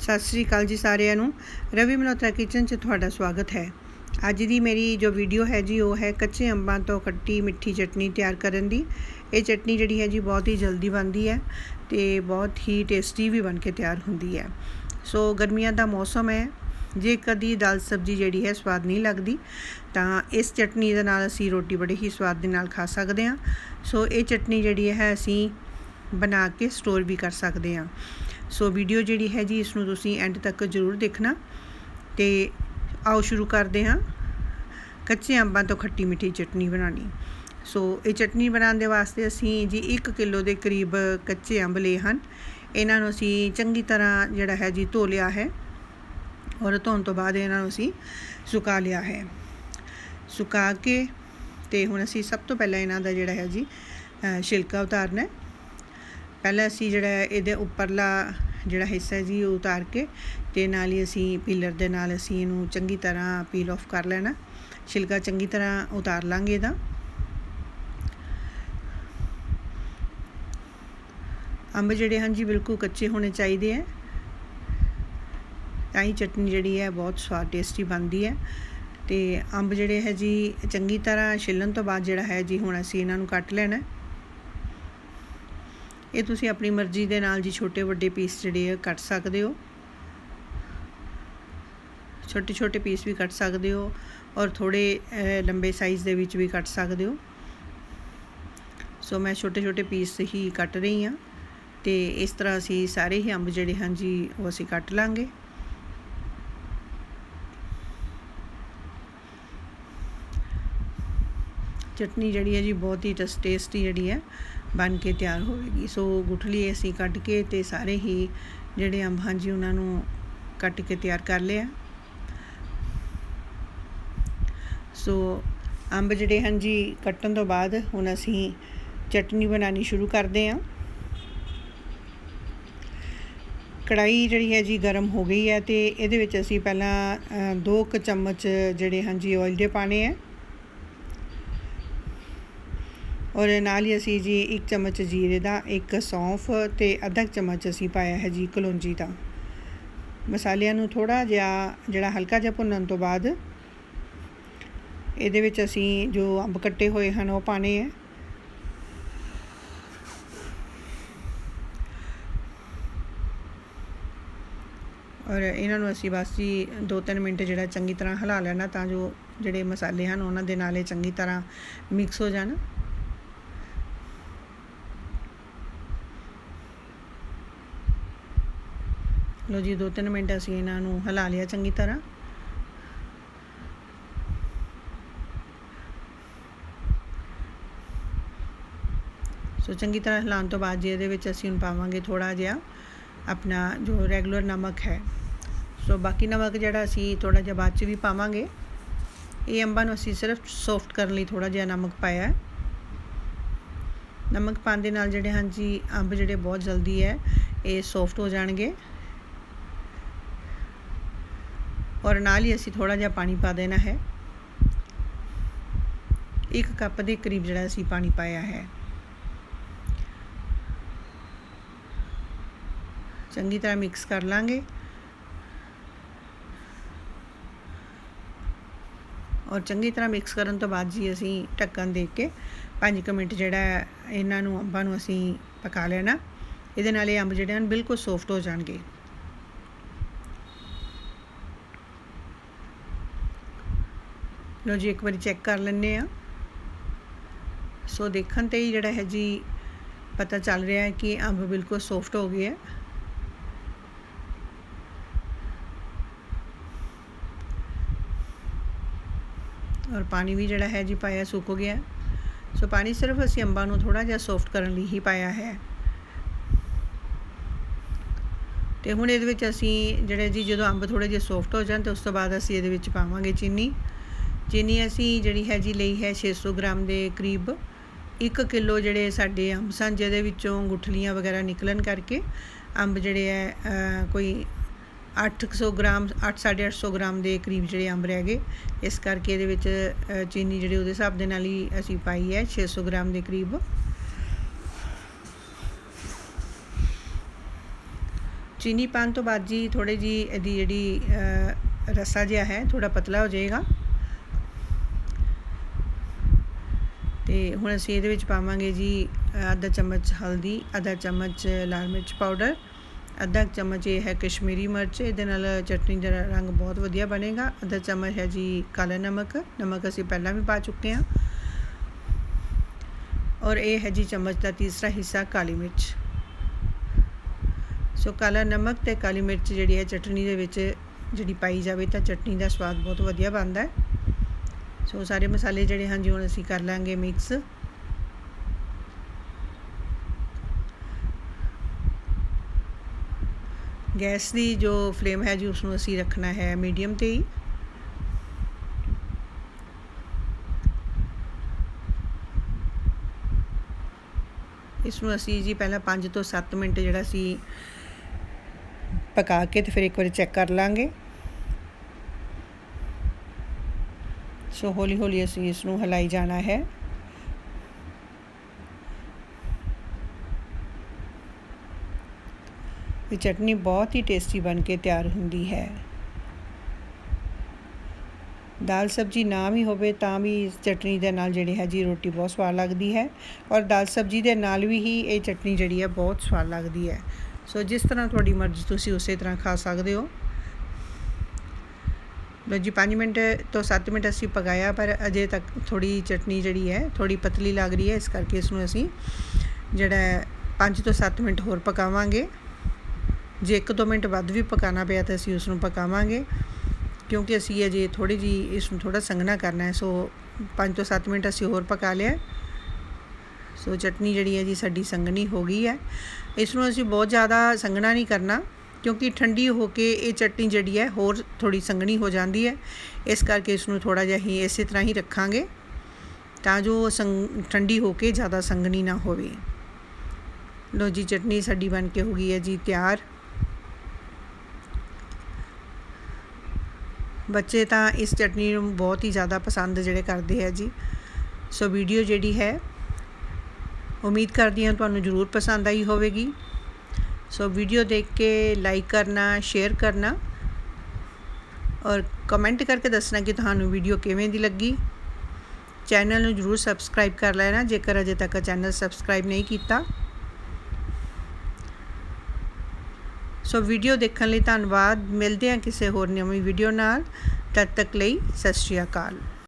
ਸਤਿ ਸ੍ਰੀ ਅਕਾਲ ਜੀ ਸਾਰਿਆਂ ਨੂੰ। ਰਵੀ ਮਲਹੋਤਰਾ ਕਿਚਨ 'ਚ ਤੁਹਾਡਾ ਸਵਾਗਤ ਹੈ। ਅੱਜ ਦੀ ਮੇਰੀ ਜੋ ਵੀਡੀਓ ਹੈ ਜੀ, ਉਹ ਹੈ ਕੱਚੇ ਅੰਬਾਂ ਤੋਂ ਖੱਟੀ ਮਿੱਠੀ ਚਟਨੀ ਤਿਆਰ ਕਰਨ ਦੀ। ਇਹ ਚਟਨੀ ਜਿਹੜੀ ਹੈ ਜੀ, ਬਹੁਤ ਹੀ ਜਲਦੀ ਬਣਦੀ ਹੈ ਤੇ ਬਹੁਤ ਹੀ ਟੇਸਟੀ ਵੀ ਬਣ ਕੇ ਤਿਆਰ ਹੁੰਦੀ ਹੈ। ਸੋ ਗਰਮੀਆਂ ਦਾ ਮੌਸਮ ਹੈ। ਜੇ ਕਦੀ ਦਾਲ ਸਬਜ਼ੀ ਜਿਹੜੀ ਹੈ, ਸਵਾਦ ਨਹੀਂ ਲੱਗਦੀ, ਤਾਂ ਇਸ ਚਟਨੀ ਦੇ ਨਾਲ ਅਸੀਂ ਰੋਟੀ ਬੜੇ ਹੀ ਸਵਾਦ ਦੇ ਨਾਲ ਖਾ ਸਕਦੇ ਹਾਂ। ਸੋ ਇਹ ਚਟਨੀ ਜਿਹੜੀ ਹੈ, ਅਸੀਂ ਬਣਾ ਕੇ ਸਟੋਰ ਵੀ ਕਰ ਸਕਦੇ ਹਾਂ। ਸੋ ਵੀਡੀਓ ਜਿਹੜੀ ਹੈ ਜੀ ਇਸ ਨੂੰ ਤੁਸੀਂ ਐਂਡ ਤੱਕ ਜ਼ਰੂਰ ਦੇਖਣਾ ਤੇ ਆਓ ਸ਼ੁਰੂ ਕਰਦੇ ਹਾਂ। ਕੱਚੇ ਅੰਬਾਂ ਤੋਂ ਖੱਟੀ ਮਿੱਠੀ ਚਟਨੀ ਬਣਾਉਣੀ। ਸੋ ਇਹ ਚਟਨੀ ਬਣਾਉਣ ਦੇ ਵਾਸਤੇ ਅਸੀਂ ਜੀ 1 ਕਿਲੋ ਦੇ ਕਰੀਬ ਕੱਚੇ ਅੰਬ ਲਏ ਹਨ। ਇਹਨਾਂ ਨੂੰ ਅਸੀਂ ਚੰਗੀ ਤਰ੍ਹਾਂ ਜਿਹੜਾ ਹੈ ਜੀ ਧੋ ਲਿਆ ਹੈ ਔਰ ਧੋਣ ਤੋਂ ਬਾਅਦ ਇਹਨਾਂ ਨੂੰ ਅਸੀਂ ਸੁਕਾ ਲਿਆ ਹੈ। ਸੁਕਾ ਕੇ ਤੇ ਹੁਣ ਅਸੀਂ ਸਭ ਤੋਂ ਪਹਿਲਾਂ ਇਹਨਾਂ ਦਾ ਜਿਹੜਾ ਹੈ ਜੀ ਛਿਲਕਾ ਉਤਾਰਨਾ ਹੈ। ਪਹਿਲਾਂ ਅਸੀਂ ਜਿਹੜਾ ਇਹਦੇ ਉੱਪਰਲਾ ਜਿਹੜਾ ਹਿੱਸਾ ਹੈ ਜੀ ਉਹ ਉਤਾਰ ਕੇ ਤੇ ਨਾਲ ਹੀ ਅਸੀਂ ਪੀਲਰ ਦੇ ਨਾਲ ਅਸੀਂ ਇਹਨੂੰ ਚੰਗੀ ਤਰ੍ਹਾਂ ਪੀਲ ਆਫ ਕਰ ਲੈਣਾ। ਛਿਲਕਾ ਚੰਗੀ ਤਰ੍ਹਾਂ ਉਤਾਰ ਲਾਂਗੇ ਇਹਦਾ। ਅੰਬ ਜਿਹੜੇ ਹਨ ਜੀ ਬਿਲਕੁਲ ਕੱਚੇ ਹੋਣੇ ਚਾਹੀਦੇ ਹੈ। ਤਾਂ ਹੀ ਚਟਨੀ ਜਿਹੜੀ ਹੈ ਬਹੁਤ ਸਵਾਦ ਟੇਸਟੀ ਬਣਦੀ ਹੈ। ਤੇ ਅੰਬ ਜਿਹੜੇ ਹੈ ਜੀ ਚੰਗੀ ਤਰ੍ਹਾਂ ਛਿੱਲਣ ਤੋਂ ਬਾਅਦ ਜਿਹੜਾ ਹੈ ਜੀ ਹੁਣ ਅਸੀਂ ਇਹਨਾਂ ਨੂੰ ਕੱਟ ਲੈਣਾ ਇਹ ਤੁਸੀਂ ਆਪਣੀ ਮਰਜ਼ੀ ਦੇ ਨਾਲ ਜੀ ਛੋਟੇ ਵੱਡੇ ਪੀਸ ਜਿਹੜੇ ਆ ਕੱਟ ਸਕਦੇ ਹੋ। ਛੋਟੇ ਛੋਟੇ ਪੀਸ ਵੀ ਕੱਟ ਸਕਦੇ ਹੋ ਔਰ ਥੋੜੇ ਲੰਬੇ ਸਾਈਜ਼ ਦੇ ਵਿੱਚ ਵੀ ਕੱਟ ਸਕਦੇ ਹੋ। ਸੋ ਮੈਂ ਛੋਟੇ ਛੋਟੇ ਪੀਸ ਹੀ ਕੱਟ ਰਹੀ ਹਾਂ ਤੇ ਇਸ ਤਰ੍ਹਾਂ ਅਸੀਂ ਸਾਰੇ ਹੀ ਅੰਬ ਜਿਹੜੇ ਹਨ ਜੀ ਉਹ ਅਸੀਂ ਕੱਟ ਲਾਂਗੇ। ਚਟਨੀ ਜਿਹੜੀ ਹੈ ਜੀ ਬਹੁਤ ਹੀ ਟੇਸਟੀ ਜਿਹੜੀ ਹੈ। ਬਣ ਕੇ ਤਿਆਰ ਹੋਵੇਗੀ। ਸੋ ਗੁਠਲੀ ਅਸੀਂ ਕੱਢ ਕੇ ਤੇ ਸਾਰੇ ਹੀ ਜਿਹੜੇ ਅੰਬ ਹਨ ਜੀ ਉਹਨਾਂ ਨੂੰ ਕੱਟ ਕੇ ਤਿਆਰ ਕਰ ਲਿਆ। ਸੋ ਅੰਬ ਜਿਹੜੇ ਹਨ ਜੀ ਕੱਟਣ ਤੋਂ ਬਾਅਦ ਹੁਣ ਅਸੀਂ ਚਟਨੀ ਬਣਾਉਣੀ ਸ਼ੁਰੂ ਕਰਦੇ ਹਾਂ। ਕੜਾਈ ਜਿਹੜੀ ਹੈ ਜੀ, ਗਰਮ ਹੋ ਗਈ ਹੈ ਤੇ ਇਹਦੇ ਵਿੱਚ ਅਸੀਂ ਪਹਿਲਾਂ 2 ਕ ਚਮਚ ਜਿਹੜੇ ਹਨ ਜੀ ਆਇਲ ਦੇ ਪਾਣੇ ਹੈ। ਔਰ ਨਾਲ ਹੀ ਅਸੀਂ ਜੀ ਇੱਕ ਚਮਚ ਜੀਰੇ ਦਾ, ਇੱਕ ਸੌਂਫ ਤੇ ਅੱਧਾ ਚਮਚ ਅਸੀਂ ਪਾਇਆ ਹੈ ਜੀ ਕਲੌਂਜੀ ਦਾ। ਮਸਾਲਿਆਂ ਨੂੰ ਥੋੜਾ ਜਿਹਾ ਜਿਹੜਾ ਹਲਕਾ ਜਿਹਾ ਭੁੰਨਣ ਤੋਂ ਬਾਅਦ ਇਹਦੇ ਵਿੱਚ ਅਸੀਂ ਜੋ ਅੰਬ ਕੱਟੇ ਹੋਏ ਹਨ ਉਹ ਪਾਣੇ ਹੈ। ਔਰ ਇਹਨਾਂ ਨੂੰ ਅਸੀਂ ਬਸ ਜੀ 2-3 ਮਿੰਟ ਜਿਹੜਾ ਚੰਗੀ ਤਰ੍ਹਾਂ ਹਿਲਾ ਲੈਣਾ ਤਾਂ ਜੋ ਜਿਹੜੇ ਮਸਾਲੇ ਹਨ ਉਹਨਾਂ ਦੇ ਨਾਲ ਇਹ ਚੰਗੀ ਤਰ੍ਹਾਂ ਮਿਕਸ ਹੋ ਜਾਣ। ਲੋ ਜੀ 2-3 ਮਿੰਟ ਅਸੀਂ ਇਹਨਾਂ ਨੂੰ ਹਿਲਾ ਲਿਆ ਚੰਗੀ ਤਰ੍ਹਾਂ। ਸੋ ਚੰਗੀ ਤਰ੍ਹਾਂ ਹਿਲਾਉਣ ਤੋਂ ਬਾਅਦ ਜੇ ਇਹਦੇ ਵਿੱਚ ਅਸੀਂ ਹੁਣ ਪਾਵਾਂਗੇ ਥੋੜਾ ਜਿਹਾ ਆਪਣਾ ਜੋ ਰੈਗੂਲਰ ਨਮਕ ਹੈ। ਸੋ ਬਾਕੀ ਨਮਕ ਜਿਹੜਾ ਅਸੀਂ ਥੋੜਾ ਜਿਹਾ ਬਾਅਦ ਚ ਵੀ ਪਾਵਾਂਗੇ। ਇਹ ਅੰਬਾਂ ਨੂੰ ਅਸੀਂ ਸਿਰਫ ਸੌਫਟ ਕਰਨ ਲਈ ਥੋੜਾ ਜਿਹਾ ਨਮਕ ਪਾਇਆ ਹੈ। ਨਮਕ ਪਾਣ ਦੇ ਨਾਲ ਜਿਹੜੇ ਹਨ ਜੀ ਅੰਬ ਜਿਹੜੇ ਬਹੁਤ ਜਲਦੀ ਹੈ, ਇਹ ਸੌਫਟ ਹੋ ਜਾਣਗੇ। ਔਰ ਨਾਲ ਹੀ ਅਸੀਂ ਥੋੜਾ ਜਿਹਾ ਪਾਣੀ ਪਾ ਦੇਣਾ ਹੈ। ਇੱਕ ਕੱਪ ਦੇ ਕਰੀਬ ਜਿਹੜਾ ਅਸੀਂ ਪਾਣੀ ਪਾਇਆ ਹੈ। ਚੰਗੀ ਤਰ੍ਹਾਂ ਮਿਕਸ ਕਰ ਲਾਂਗੇ। ਔਰ ਚੰਗੀ ਤਰ੍ਹਾਂ ਮਿਕਸ ਕਰਨ ਤੋਂ ਬਾਅਦ ਜੀ ਅਸੀਂ ਢੱਕਣ ਦੇ ਕੇ 5 ਮਿੰਟ ਜਿਹੜਾ ਇਹਨਾਂ ਨੂੰ ਅੰਬਾਂ ਨੂੰ ਅਸੀਂ ਪਕਾ ਲੈਣਾ। ਇਹਦੇ ਨਾਲ ਇਹ ਅੰਬ ਜਿਹੜੇ ਹਨ ਬਿਲਕੁਲ ਸੌਫਟ ਹੋ ਜਾਣਗੇ। ਲੋ ਜੀ, ਇੱਕ ਵਾਰੀ ਚੈੱਕ ਕਰ ਲੈਂਦੇ ਆ ਸੋ ਦੇਖਣ ਤੇ ਹੀ ਜਿਹੜਾ ਹੈ ਜੀ, ਪਤਾ ਚੱਲ ਰਿਹਾ ਹੈ ਕਿ ਅੰਬ ਬਿਲਕੁਲ ਸੌਫਟ ਹੋ ਗਏ ਹੈ। ਔਰ ਪਾਣੀ ਵੀ ਜਿਹੜਾ ਹੈ ਜੀ, ਪਾਇਆ ਸੁੱਕ ਗਿਆ ਸੋ ਪਾਣੀ ਸਿਰਫ ਅਸੀਂ ਅੰਬਾਂ ਨੂੰ ਥੋੜਾ ਜਿਹਾ ਸੌਫਟ ਕਰਨ ਲਈ ਹੀ ਪਾਇਆ ਹੈ। ਤੇ ਹੁਣ ਇਹਦੇ ਵਿੱਚ ਅਸੀਂ ਜਿਹੜੇ ਜੀ, ਜਦੋਂ ਅੰਬ ਥੋੜੇ ਜਿਹਾ ਸੌਫਟ ਹੋ ਜਾਣ, ਤੇ ਉਸ ਤੋਂ ਬਾਅਦ ਅਸੀਂ ਇਹਦੇ ਵਿੱਚ ਪਾਵਾਂਗੇ ਚੀਨੀ। ਚੀਨੀ ਅਸੀਂ ਜਿਹੜੀ ਹੈ ਜੀ ਲਈ ਹੈ 600 ਗ੍ਰਾਮ ਦੇ ਕਰੀਬ 1 ਕਿਲੋ ਜਿਹੜੇ ਸਾਡੇ ਅੰਬ ਸਨ ਜਿਹਦੇ ਵਿੱਚੋਂ ਗੁਠਲੀਆਂ ਵਗੈਰਾ ਨਿਕਲਣ ਕਰਕੇ ਅੰਬ ਜਿਹੜੇ ਹੈ ਕੋਈ 800 ਗ੍ਰਾਮ 8-850 ਗ੍ਰਾਮ ਦੇ ਕਰੀਬ ਜਿਹੜੇ ਅੰਬ ਰਹਿ ਗਏ। ਇਸ ਕਰਕੇ ਇਹਦੇ ਵਿੱਚ ਚੀਨੀ ਜਿਹੜੇ ਉਹਦੇ ਹਿਸਾਬ ਦੇ ਨਾਲ ਹੀ ਅਸੀਂ ਪਾਈ ਹੈ 600 ਗ੍ਰਾਮ ਦੇ ਕਰੀਬ। ਚੀਨੀ ਪਾਣ ਤੋਂ ਬਾਅਦ ਜੀ ਥੋੜੇ ਜੀ ਇਹਦੀ ਜਿਹੜੀ ਅ, ਰੱਸਾ ਜਿਹਾ ਹੈ ਥੋੜਾ ਪਤਲਾ ਹੋ ਜਾਏਗਾ। ਤੇ ਹੁਣ ਅਸੀਂ ਇਹਦੇ ਵਿੱਚ ਪਾਵਾਂਗੇ ਜੀ ਅੱਧਾ ਚਮਚ ਹਲਦੀ, ਅੱਧਾ ਚਮਚ ਲਾਲ ਮਿਰਚ ਪਾਊਡਰ, ਅੱਧਾ ਚਮਚ ਇਹ ਹੈ ਕਸ਼ਮੀਰੀ ਮਿਰਚ, ਇਹਦੇ ਨਾਲ ਚਟਨੀ ਦਾ ਰੰਗ ਬਹੁਤ ਵਧੀਆ ਬਣੇਗਾ। ਅੱਧਾ ਚਮਚ ਹੈ ਜੀ ਕਾਲਾ ਨਮਕ ਨਮਕ ਅਸੀਂ ਪਹਿਲਾਂ ਵੀ ਪਾ ਚੁੱਕੇ ਹਾਂ। ਔਰ ਇਹ ਹੈ ਜੀ ਚਮਚ ਦਾ ਤੀਸਰਾ ਹਿੱਸਾ ਕਾਲੀ ਮਿਰਚ। ਸੋ ਕਾਲਾ ਨਮਕ ਤੇ ਕਾਲੀ ਮਿਰਚ ਜਿਹੜੀ ਹੈ ਚਟਨੀ ਦੇ ਵਿੱਚ ਜਿਹੜੀ ਪਾਈ ਜਾਵੇ ਤਾਂ ਚਟਨੀ ਦਾ ਸਵਾਦ ਬਹੁਤ ਵਧੀਆ ਬਣਦਾ ਹੈ। ਸੋ ਸਾਰੇ ਮਸਾਲੇ ਜਿਹੜੇ ਹਨ ਜੀ ਹੁਣ ਅਸੀਂ ਕਰ ਲਾਂਗੇ ਮਿਕਸ ਗੈਸ ਦੀ ਜੋ ਫਲੇਮ ਹੈ ਜੀ ਉਸ ਨੂੰ ਅਸੀਂ ਰੱਖਣਾ ਹੈ ਮੀਡੀਅਮ ਤੇ ਹੀ। ਇਸ ਨੂੰ ਅਸੀਂ ਜੀ ਪਹਿਲਾਂ 5 ਤੋਂ 7 ਮਿੰਟ ਜਿਹੜਾ ਸੀ ਪਕਾ ਕੇ ਤੇ ਫਿਰ ਇੱਕ ਵਾਰੀ ਚੈੱਕ ਕਰ ਲਾਂਗੇ। ਸੋ ਹੌਲੀ ਹੌਲੀ ਅਸੀਂ ਇਸ ਨੂੰ ਹਲਾਈ ਜਾਣਾ ਹੈ। ਇਹ ਚਟਨੀ ਬਹੁਤ ਹੀ ਟੇਸਟੀ ਬਣ ਕੇ ਤਿਆਰ ਹੁੰਦੀ ਹੈ। ਦਾਲ ਸਬਜੀ ਨਾ ਵੀ ਹੋਵੇ ਤਾਂ ਵੀ ਇਸ ਚਟਨੀ ਦੇ ਨਾਲ ਜਿਹੜੀ ਹੈ ਜੀ ਰੋਟੀ ਬਹੁਤ ਸਵਾਦ ਲੱਗਦੀ ਹੈ ਔਰ ਦਾਲ ਸਬਜੀ ਦੇ ਨਾਲ ਵੀ ਹੀ ਇਹ ਚਟਨੀ ਜਿਹੜੀ ਹੈ ਬਹੁਤ ਸਵਾਦ ਲੱਗਦੀ ਹੈ। ਸੋ ਜਿਸ ਤਰ੍ਹਾਂ ਤੁਹਾਡੀ ਮਰਜ਼ੀ ਤੁਸੀਂ ਉਸੇ ਤਰ੍ਹਾਂ ਖਾ ਸਕਦੇ ਹੋ। ਜੀ 5 ਮਿੰਟ ਤੋਂ 7 ਮਿੰਟ ਅਸੀਂ ਪਕਾਇਆ, ਪਰ ਅਜੇ ਤੱਕ ਥੋੜੀ ਚਟਨੀ ਜਿਹੜੀ ਹੈ ਥੋੜੀ ਪਤਲੀ ਲੱਗ ਰਹੀ ਹੈ, ਇਸ ਕਰਕੇ ਇਸ ਨੂੰ ਅਸੀਂ ਜਿਹੜਾ 5 ਤੋਂ 7 ਮਿੰਟ ਹੋਰ ਪਕਾਵਾਂਗੇ। ਜੇ 1-2 ਮਿੰਟ ਵੱਧ ਵੀ ਪਕਾਣਾ ਪਿਆ ਤਾਂ ਅਸੀਂ ਉਸ ਨੂੰ ਪਕਾਵਾਂਗੇ, ਕਿਉਂਕਿ ਅਸੀਂ ਅਜੇ ਥੋੜੀ ਜੀ ਇਸ ਨੂੰ ਥੋੜਾ ਸੰਘਣਾ ਕਰਨਾ ਹੈ। ਸੋ 5 ਤੋਂ 7 ਮਿੰਟ ਅਸੀਂ ਹੋਰ ਪਕਾ ਲਿਆ। ਸੋ ਚਟਨੀ ਜਿਹੜੀ ਹੈ ਜੀ ਸਾਡੀ ਸੰਘਣੀ ਹੋ ਗਈ ਹੈ। ਇਸ ਨੂੰ ਅਸੀਂ ਬਹੁਤ ਜ਼ਿਆਦਾ ਸੰਘਣਾ ਨਹੀਂ ਕਰਨਾ। ਕਿਉਂਕਿ ਠੰਡੀ ਹੋ ਕੇ ਇਹ ਚਟਨੀ ਜਿਹੜੀ ਹੈ ਹੋਰ ਥੋੜੀ ਸੰਘਣੀ ਹੋ ਜਾਂਦੀ ਹੈ। ਇਸ ਕਰਕੇ ਇਸ ਨੂੰ ਥੋੜਾ ਜਿਹਾ ਹੀ ਇਸੇ ਤਰ੍ਹਾਂ ਹੀ ਰੱਖਾਂਗੇ ਤਾਂ ਜੋ ਠੰਡੀ ਹੋ ਕੇ ਜ਼ਿਆਦਾ ਸੰਘਣੀ ਨਾ ਹੋਵੇ। ਲੋ ਜੀ, ਚਟਨੀ ਸਾਡੀ ਬਣ ਕੇ ਹੋ ਗਈ ਹੈ ਜੀ ਤਿਆਰ। ਬੱਚੇ ਤਾਂ ਇਸ ਚਟਨੀ ਨੂੰ ਬਹੁਤ ਹੀ ਜ਼ਿਆਦਾ ਪਸੰਦ ਜਿਹੜੇ ਕਰਦੇ ਆ ਜੀ। ਸੋ ਵੀਡੀਓ ਜਿਹੜੀ ਹੈ, ਉਮੀਦ ਕਰਦੀ ਹਾਂ ਤੁਹਾਨੂੰ ਜ਼ਰੂਰ ਪਸੰਦ ਆਈ ਹੋਵੇਗੀ। ਸੋ ਵੀਡੀਓ ਦੇਖ ਕੇ ਲਾਈਕ ਕਰਨਾ ਸ਼ੇਅਰ ਕਰਨਾ ਔਰ ਕਮੈਂਟ ਕਰਕੇ ਦੱਸਣਾ ਕਿ ਤੁਹਾਨੂੰ ਵੀਡੀਓ ਕਿਵੇਂ ਦੀ ਲੱਗੀ ਚੈਨਲ ਨੂੰ ਜ਼ਰੂਰ ਸਬਸਕ੍ਰਾਈਬ ਕਰ ਲੈਣਾ ਜੇਕਰ ਅਜੇ ਤੱਕ ਚੈਨਲ ਸਬਸਕ੍ਰਾਈਬ ਨਹੀਂ ਕੀਤਾ ਸੋ ਵੀਡੀਓ ਦੇਖਣ ਲਈ ਧੰਨਵਾਦ ਮਿਲਦੇ ਹਾਂ ਕਿਸੇ ਹੋਰ ਨਵੀਂ ਵੀਡੀਓ ਨਾਲ ਤਦ ਤੱਕ ਲਈ ਸਤਿ ਸ਼੍ਰੀ ਅਕਾਲ